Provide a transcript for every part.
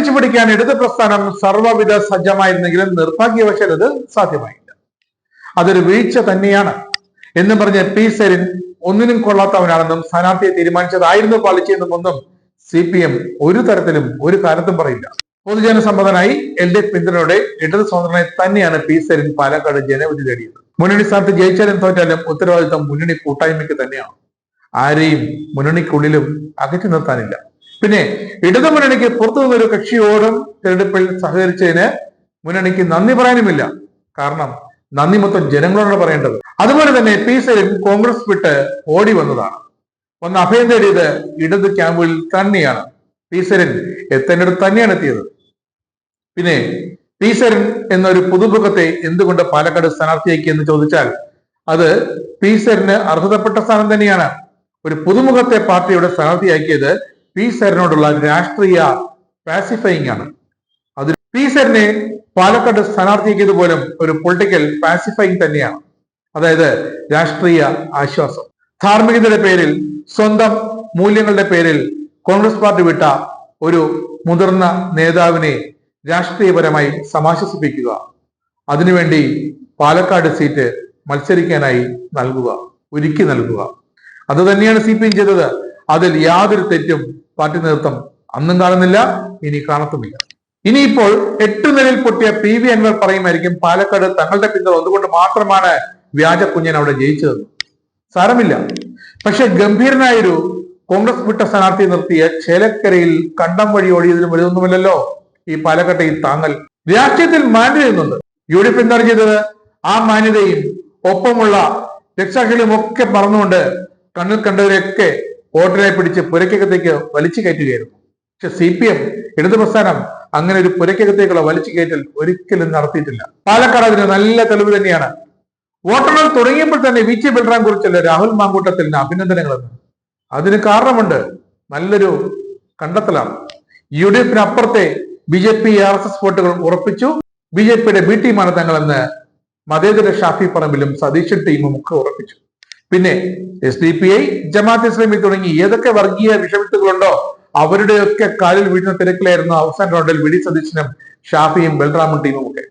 തിരിച്ചുപിടിക്കാൻ ഇടത് പ്രസ്ഥാനം സർവവിധ സജ്ജമായിരുന്നെങ്കിലും നിർഭാഗ്യവശാൽ അത് സാധ്യമായില്ല. അതൊരു വീഴ്ച തന്നെയാണ്. എന്ന് പറഞ്ഞ പി സെരിൻ ഒന്നിനും കൊള്ളാത്തവനാണെന്നും സ്ഥാനാർത്ഥിയെ തീരുമാനിച്ചതായിരുന്നു പാലിച്ചെന്നും ഒന്നും സി പി എം ഒരു തരത്തിലും ഒരു കാലത്തും പറയില്ല. പൊതുജന സമ്മതനായി എൽ ഡി എഫ് പിന്തുണയോടെ ഇടത് സ്വതന്ത്രനെ തന്നെയാണ് പി സെരിൻ പാലക്കാട് ജനവിധി നേടിയത് മുന്നണി സ്ഥാനത്ത് ജയിച്ചാലും തോറ്റാലും ഉത്തരവാദിത്വം മുന്നണി കൂട്ടായ്മയ്ക്ക് തന്നെയാണ്. ആരെയും മുന്നണിക്കുള്ളിലും അകറ്റി നിർത്താനില്ല. പിന്നെ ഇടതു മുന്നണിക്ക് പുറത്തു നിന്നൊരു കക്ഷിയോടും തെരഞ്ഞെടുപ്പിൽ സഹകരിച്ചതിന് മുന്നണിക്ക് നന്ദി പറയാനുമില്ല. കാരണം നന്ദി മൊത്തം ജനങ്ങളോടാണ് പറയേണ്ടത്. അതുപോലെ തന്നെ പി സി കോൺഗ്രസ് വിട്ട് ഓടി വന്നതാണ്. ഒന്ന് അഭയം തേടിയത് ഇടത് ക്യാമ്പിൽ തന്നെയാണ്. പി സരൻ എത്തേണ്ടടുത്ത് തന്നെയാണ് എത്തിയത്. പിന്നെ പി സരൻ എന്നൊരു പുതുമുഖത്തെ എന്തുകൊണ്ട് പാലക്കാട് സ്ഥാനാർത്ഥിയാക്കി എന്ന് ചോദിച്ചാൽ അത് പി സരന് അർഹതപ്പെട്ട സ്ഥാനം തന്നെയാണ്. ഒരു പുതുമുഖത്തെ പാർട്ടിയുടെ സ്ഥാനാർത്ഥിയാക്കിയത് പി സരിനോടുള്ള രാഷ്ട്രീയ പാസിഫയിങ് ആണ്. അത് പി സരിനെ പാലക്കാട് സ്ഥാനാർത്ഥിയാക്കിയത് പോലും ഒരു പൊളിറ്റിക്കൽ പാസിഫയിങ് തന്നെയാണ്. അതായത് രാഷ്ട്രീയ ആശ്വാസം. ധാർമ്മികതയുടെ പേരിൽ സ്വന്തം മൂല്യങ്ങളുടെ പേരിൽ കോൺഗ്രസ് പാർട്ടി വിട്ട ഒരു മുതിർന്ന നേതാവിനെ രാഷ്ട്രീയപരമായി സമാശ്വസിപ്പിക്കുക. അതിനുവേണ്ടി പാലക്കാട് സീറ്റ് മത്സരിക്കാനായി നൽകുക ഒരുക്കി നൽകുക. അത് തന്നെയാണ് സി പി എം ചെയ്തത്. അതിൽ യാതൊരു തെറ്റും പാർട്ടി നേതൃത്വം അന്നും കാണുന്നില്ല ഇനി കാണത്തുമില്ല. ഇനിയിപ്പോൾ എട്ട് നിലയിൽ പൊട്ടിയ പി വി അൻവർ പറയുമായിരിക്കും പാലക്കാട് തങ്ങളുടെ പിന്തുണ ഒന്നുകൊണ്ട് മാത്രമാണ് വ്യാജ കുഞ്ഞൻ അവിടെ ജയിച്ചതെന്ന്. സാരമില്ല. പക്ഷെ ഗംഭീരനായൊരു കോൺഗ്രസ് വിട്ട സ്ഥാനാർത്ഥി നിർത്തിയ ചേലക്കരയിൽ കണ്ടം വഴി ഓടിയതിലും വലുതൊന്നുമില്ലല്ലോ ഈ പാലക്കാട്ടെ ഈ താങ്ങൽ. രാഷ്ട്രീയത്തിൽ മാന്യത എന്നുണ്ട് യു ഡി എഫ് എന്താണ് ചെയ്തത്? ആ മാന്യതയും ഒപ്പമുള്ള രക്ഷാക്ഷികളും ഒക്കെ പറഞ്ഞുകൊണ്ട് കണ്ണിൽ കണ്ടവരെയൊക്കെ വോട്ടിനെ പിടിച്ച് പുരക്കകത്തേക്ക് വലിച്ചു കയറ്റുകയായിരുന്നു. പക്ഷെ സി പി എം ഇടതു പ്രസ്ഥാനം അങ്ങനെ ഒരു പുരക്കകത്തേക്കുള്ള വലിച്ചു കയറ്റൽ ഒരിക്കലും നടത്തിയിട്ടില്ല. പാലക്കാട് അതിന് നല്ല തെളിവ് തന്നെയാണ്. വോട്ടെണ്ണൽ തുടങ്ങിയപ്പോൾ തന്നെ വി ടി ബൽറാം കുറിച്ചല്ല രാഹുൽ മാങ്കൂട്ടത്തിന് അഭിനന്ദനങ്ങളെന്ന്. അതിന് കാരണമുണ്ട് നല്ലൊരു കണ്ടെത്തലാണ്. യു ഡി എഫിന് അപ്പുറത്തെ B J P R S S വോട്ടുകൾ ഉറപ്പിച്ചു. ബി ജെ പിയുടെ ബി ടീമാണ് തങ്ങളെന്ന് മതേതര ഷാഫി പറമ്പിലും സതീശൻ ടീമും ഒക്കെ ഉറപ്പിച്ചു. പിന്നെ S D P I Jamaat Islami തുടങ്ങി ഏതൊക്കെ വർഗീയ വിഷവിത്തുകളുണ്ടോ അവരുടെയൊക്കെ കാലിൽ വീഴുന്ന തിരക്കിലായിരുന്നു അവസാന റൗണ്ടിൽ വി സതീശനും ഷാഫിയും ബൽറാമും ടീമും ഒക്കെ.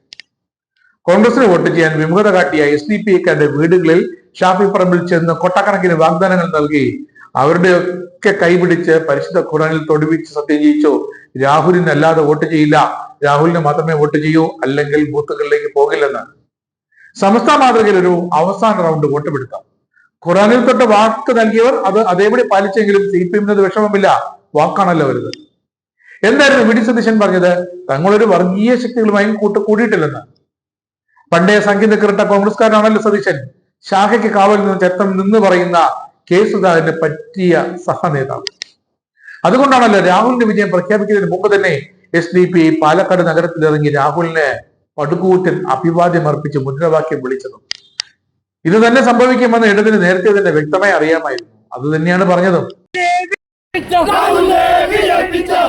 കോൺഗ്രസിന് വോട്ട് ചെയ്യാൻ വിമുഖത കാട്ടിയ എസ് ഡി പി ഐക്കാരുടെ വീടുകളിൽ ഷാഫി പറമ്പിൽ ചെന്ന് കൊട്ടക്കണക്കിന് വാഗ്ദാനങ്ങൾ നൽകി. അവരുടെയൊക്കെ കൈപിടിച്ച് പരിശുദ്ധ ഖുറാനിൽ തൊടുവിച്ച് സത്യം ചെയ്യിച്ചു. രാഹുലിന് അല്ലാതെ വോട്ട് ചെയ്യില്ല. രാഹുലിന് മാത്രമേ വോട്ട് ചെയ്യൂ അല്ലെങ്കിൽ ബൂത്തുകളിലേക്ക് പോകില്ലെന്ന്. സമസ്ത മാതൃകയിൽ ഒരു അവസാന റൗണ്ട് വോട്ട് പിടുത്താം ഖുറാനിൽ തൊട്ട് വാക്ക് നൽകിയവർ അത് അതേപടി പാലിച്ചെങ്കിലും സി പി എമ്മിന് വിഷമമില്ല. വാക്കാണല്ലോ വരുന്നത് എന്തായിരുന്നു വി ഡി സതീശൻ പറഞ്ഞത്? തങ്ങളൊരു വർഗീയ ശക്തികളുമായും കൂട്ട് കൂടിയിട്ടില്ലെന്ന്. പണ്ടേ സംഗീത കിരട്ട കോൺഗ്രസ്കാരനാണല്ലോ സതീശൻ. ശാഖയ്ക്ക് കാവൽ നിന്ന് ചരിത്രം നിന്ന് പറയുന്ന കെ സുധാകരന് പറ്റിയ സഹനേതാവ്. അതുകൊണ്ടാണല്ലോ രാഹുലിന്റെ വിജയം പ്രഖ്യാപിക്കുന്നതിന് മുമ്പ് തന്നെ എസ് ഡി പി പാലക്കാട് നഗരത്തിൽ ഇറങ്ങി രാഹുലിന് പടുകൂറ്റൻ അഭിവാദ്യം അർപ്പിച്ച് മുദ്രാവാക്യം വിളിച്ചതും. ഇത് തന്നെ സംഭവിക്കുമെന്ന് ഇടതിന് നേരത്തെ തന്നെ വ്യക്തമായി അറിയാമായിരുന്നു. അത് തന്നെയാണ് പറഞ്ഞതും.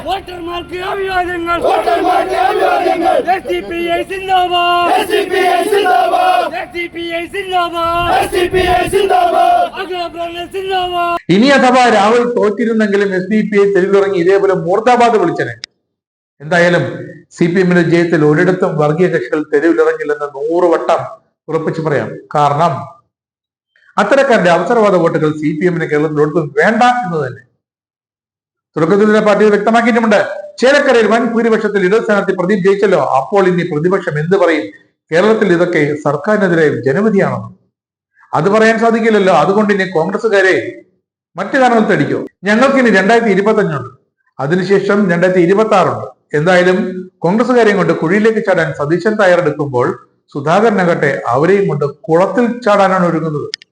വോട്ടർമാർക്ക് അഭിവാദ്യങ്ങൾ. വോട്ടർമാർക്ക് അഭിവാദ്യങ്ങൾ. എസ് ഡി പി ഐ സിന്ദാബാദ്. സിന്ദാബാദ്. എസ് ഡി പി ഐ സിന്ദാബാദ്. സിന്ദാബാദ്. സിന്ദാബാദ്. ഇനി അഥവാ രാഹുൽ തോറ്റിരുന്നെങ്കിലും എസ് ഡി പി ഐ തെരുവിലിറങ്ങി ഇതേപോലെ മൂർദാബാദ് വിളിച്ചനെ. എന്തായാലും സി പി എമ്മിന്റെ ജയത്തിൽ ഒരിടത്തും വർഗീയ കക്ഷികൾ തെരുവിലിറങ്ങില്ലെന്ന് നൂറ് വട്ടം ഉറപ്പിച്ചു പറയാം. കാരണം അത്തരക്കാരുടെ അവസരവാദ വോട്ടുകൾ സി പി എമ്മിന് കേരളത്തിൽ ഒട്ടും വേണ്ട എന്ന് തന്നെ. തുടക്കത്തിൽ തന്നെ പാർട്ടി വ്യക്തമാക്കിയിട്ടുമുണ്ട്. ചേലക്കരയിൽ വൻ ഭൂരിപക്ഷത്തിൽ ഇടത് സ്ഥാനാർത്ഥി പ്രദീപ് ജയിച്ചല്ലോ. അപ്പോൾ ഇനി പ്രതിപക്ഷം എന്ത് പറയും? കേരളത്തിൽ ഇതൊക്കെ സർക്കാരിനെതിരെ ജനവിധിയാണെന്ന്. അത് പറയാൻ സാധിക്കില്ലല്ലോ. അതുകൊണ്ട് ഇനി കോൺഗ്രസ്സുകാരെ മറ്റു കാരണങ്ങൾ തടിക്കോ ഞങ്ങൾക്ക് ഇനി രണ്ടായിരത്തി ഇരുപത്തി അഞ്ചുണ്ട് അതിനുശേഷം രണ്ടായിരത്തി ഇരുപത്തി ആറുണ്ട് എന്തായാലും കോൺഗ്രസ്സുകാരെയും കൊണ്ട് കുഴിയിലേക്ക് ചാടാൻ സതീശൻ തയ്യാറെടുക്കുമ്പോൾ സുധാകരനാകട്ടെ അവരെയും കൊണ്ട് കുളത്തിൽ ചാടാനാണ് ഒരുങ്ങുന്നത്.